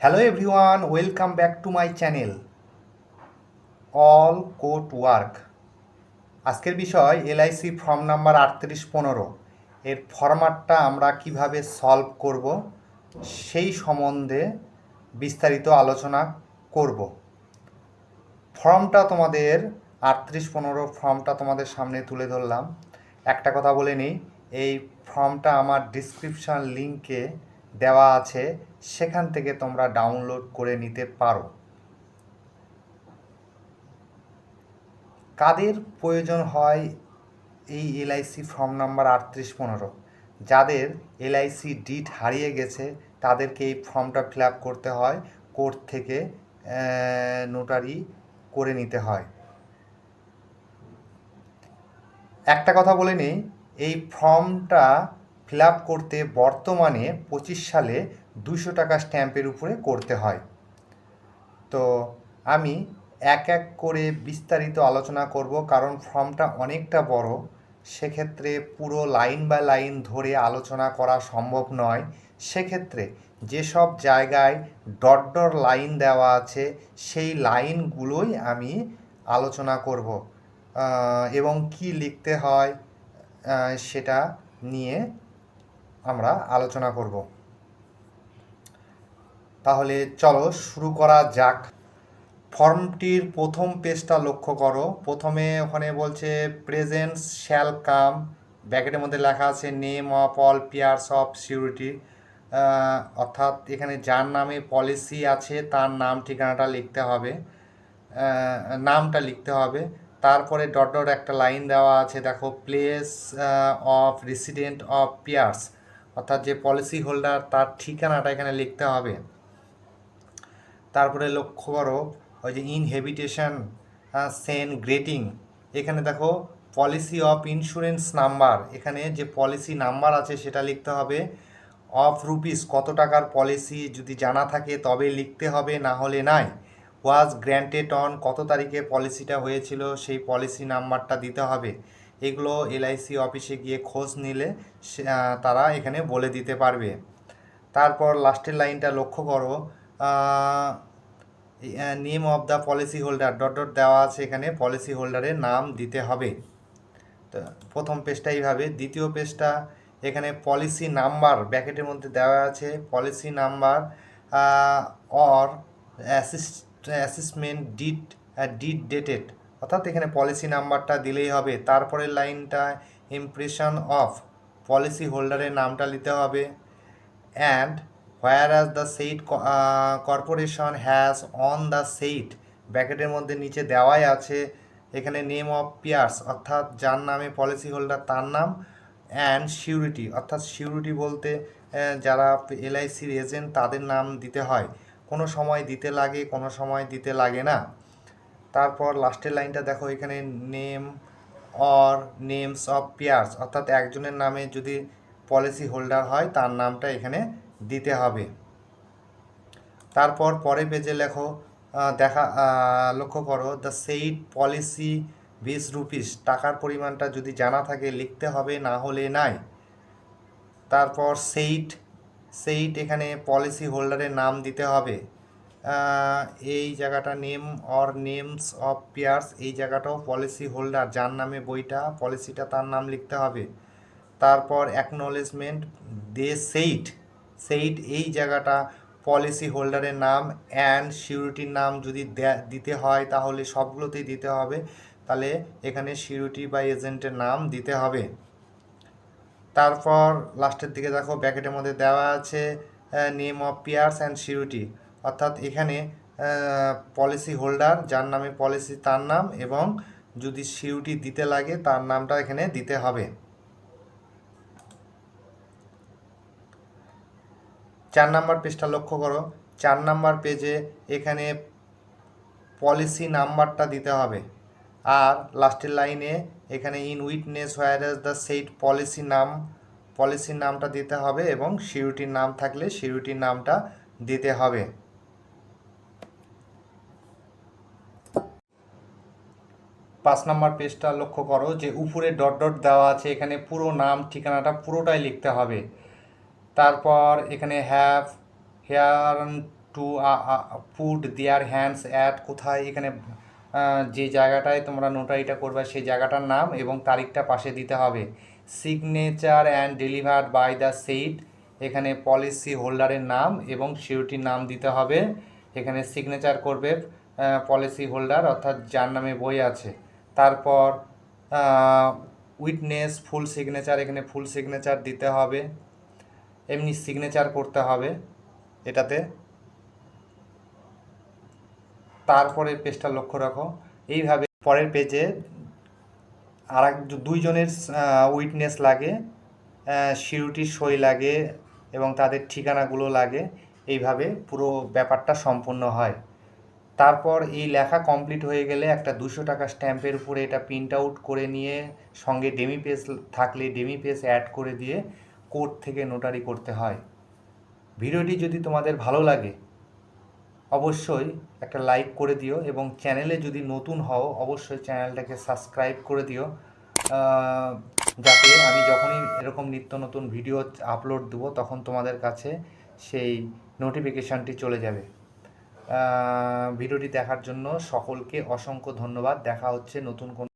Hello everyone welcome back to my channel all court work আজকের বিষয় LIC form number আটত্রিশ পনেরো। এর ফরম্যাটটা আমরা কীভাবে সলভ করব, সেই সম্বন্ধে বিস্তারিত আলোচনা করব। ফর্মটা তোমাদের আটত্রিশ পনেরো ফর্মটা তোমাদের সামনে তুলে ধরলাম। একটা কথা বলে নিই, এই ফর্মটা আমার ডিসক্রিপশান লিঙ্কে দেওয়া আছে, সেখান থেকে তোমরা ডাউনলোড করে নিতে পারো। কাদের প্রয়োজন হয় এই এলআইসি ফর্ম নাম্বার আটত্রিশ পনেরো? যাদের এলআইসি ডিট হারিয়ে গেছে, তাদেরকে এই ফর্মটা ফিল আপ করতে হয় কোর্ট থেকে নোটারি করে নিতে হয়। একটা কথা বলে নিই, এই ফর্মটা ফিল করতে বর্তমানে পঁচিশ সালে দুশো টাকা স্ট্যাম্পের উপরে করতে হয়। তো আমি এক এক করে বিস্তারিত আলোচনা করব কারণ ফর্মটা অনেকটা বড়। সেক্ষেত্রে পুরো লাইন বাই লাইন ধরে আলোচনা করা সম্ভব নয়। সেক্ষেত্রে যেসব জায়গায় ডট ডট লাইন দেওয়া আছে, সেই লাইনগুলোই আমি আলোচনা করব। এবং কি লিখতে হয় সেটা নিয়ে আমরা আলোচনা করব। তাহলে চলো শুরু করা যাক। ফর্মটির প্রথম পেজটা লক্ষ্য করো। প্রথমে ওখানে বলছে প্রেজেন্স শ্যাল কাম ব্যাকেটের মধ্যে লেখা আছে name of all payers of security অর্থাৎ এখানে যার নামে পলিসি আছে, তার নাম ঠিকানাটা লিখতে হবে। নামটা লিখতে হবে। তারপরে ডট ডট একটা লাইন দেওয়া আছে, দেখো place of resident of payers অর্থাৎ যে পলিসি হোল্ডার তার ঠিকানাটা এখানে লিখতে হবে। তারপরে লক্ষ্য করো, ওই যে ইনহেবিটেশন সেন গ্রেটিং এখানে দেখো পলিসি অফ ইন্স্যুরেন্স নাম্বার এখানে যে পলিসি নাম্বার আছে সেটা লিখতে হবে। অফ রুপিস কত টাকার পলিসি যদি জানা থাকে তবে লিখতে হবে, না হলে নাই। ওয়াজ গ্র্যান্টেড অন কত তারিখে পলিসিটা হয়েছিল, সেই পলিসি নাম্বারটা দিতে হবে। এগুলো এলআইসি অফিসে গিয়ে খোঁজ নিলে তারা এখানে বলে দিতে পারবে। তারপর লাস্টের লাইনটা লক্ষ্য করো name of the policy holder dot dot দেওয়া আছে এখানে পলিসি হোল্ডারের নাম দিতে হবে। তো প্রথম পেজটা এইভাবে, দ্বিতীয় পেজটা এখানে পলিসি নাম্বার ব্যাকেটের মধ্যে দেওয়া আছে policy number or assist assessment ডিট ডিট ডেটেড অর্থাৎ এখানে পলিসি নাম্বারটা দিলেই হবে। তারপরের লাইনটা ইমপ্রেশন অফ পলিসি হোল্ডারের নামটা নিতে হবে। And where as the said corporation has on the said ব্র্যাকেটের মধ্যে নিচে দেওয়াই আছে, এখানে নেম অফ পিয়ার্স অর্থাৎ যার নামে পলিসি হোল্ডার তার নাম অ্যান্ড সিউরিটি অর্থাৎ সিউরিটি বলতে যারা এলআইসির এজেন্ট তাদের নাম দিতে হয়। কোনো সময় দিতে লাগে, কোনো সময় দিতে লাগে না। তারপর লাস্টের লাইনটা দেখো, এখানে name or names of payers অর্থাৎ একজনের নামে যদি পলিসি হোল্ডার হয়, তার নামটা এখানে দিতে হবে। তারপর পরে পেজে লেখো দেখা লক্ষ্য করো দ্য সেইট পলিসি বিশ রুপিস টাকার পরিমাণটা যদি জানা থাকে, লিখতে হবে, না হলে নাই। তারপর সেইট সেইট এখানে পলিসি হোল্ডারের নাম দিতে হবে। এই জায়গাটা name or names of payers এই জায়গাটাও পলিসি হোল্ডার যার নামে বইটা পলিসিটা তার নাম লিখতে হবে। তারপর অ্যাকনোলেজমেন্ট দে সেইট সেইট এই জায়গাটা পলিসি হোল্ডারের নাম অ্যান্ড সিউরিটির নাম যদি দিতে হয়, তাহলে সবগুলোতেই দিতে হবে। তাহলে এখানে সিউরিটি বা এজেন্টের নাম দিতে হবে। তারপর লাস্টের দিকে দেখো ব্যাকেটের মধ্যে দেওয়া আছে name of payers and security অর্থাৎ এখানে পলিসি হোল্ডার যার নামে পলিসি তার নাম এবং যদি সিউরিটি দিতে লাগে, তার নামটা এখানে দিতে হবে। চার নাম্বার পেজটা লক্ষ্য করো। চার নাম্বার পেজে এখানে পলিসি নাম্বারটা দিতে হবে। আর লাস্টের লাইনে এখানে in witness where the said policy নাম পলিসির নামটা দিতে হবে এবং সিউরিটির নাম থাকলে সিউরিটির নামটা দিতে হবে। পাঁচ নাম্বার পেজটা লক্ষ্য করো যে উপরে ডট ডট দেওয়া আছে, এখানে পুরো নাম, ঠিকানাটা পুরোটাই লিখতে হবে। তারপর এখানে have here to put their hands at কোথায় এখানে যে জায়গাটায় তোমরা নোটারিটা করবে সেই জায়গাটার নাম এবং তারিখটা পাশে দিতে হবে। Signature and delivered by the said এখানে পলিসি হোল্ডারের নাম এবং সিউরিটির নাম দিতে হবে। এখানে সিগনেচার করবে পলিসি হোল্ডার অর্থাৎ যার নামে বই আছে। তারপর উইটনেস ফুল সিগনেচার এখানে ফুল সিগনেচার দিতে হবে। এমনি সিগনেচার করতে হবে এটাতে। তারপরে পেজটা লক্ষ্য রাখো। এইভাবে পরের পেজে আর এক দুইজনের উইটনেস লাগে সিউরিটির সই লাগে এবং তাদের ঠিকানাগুলো লাগে। এইভাবে পুরো ব্যাপারটা সম্পূর্ণ হয়। তারপর এই লেখা কমপ্লিট হয়ে গেলে একটা দুশো টাকা স্ট্যাম্পের উপরে এটা প্রিন্ট আউট করে নিয়ে সঙ্গে ডেমি পেজ থাকলে ডেমি পেজ অ্যাড করে দিয়ে কোর্ট থেকে নোটারি করতে হয়। ভিডিওটি যদি তোমাদের ভালো লাগে, অবশ্যই একটা লাইক করে দিও এবং চ্যানেলে যদি নতুন হও, অবশ্যই চ্যানেলটাকে সাবস্ক্রাইব করে দিও। যাতে আমি যখনই এরকম নিত্য নতুন ভিডিও আপলোড দেবো, তখন তোমাদের কাছে সেই নোটিফিকেশানটি চলে যাবে। ভিডিওটি দেখার জন্য সকলকে অসংখ্য ধন্যবাদ। দেখা হচ্ছে নতুন কোনো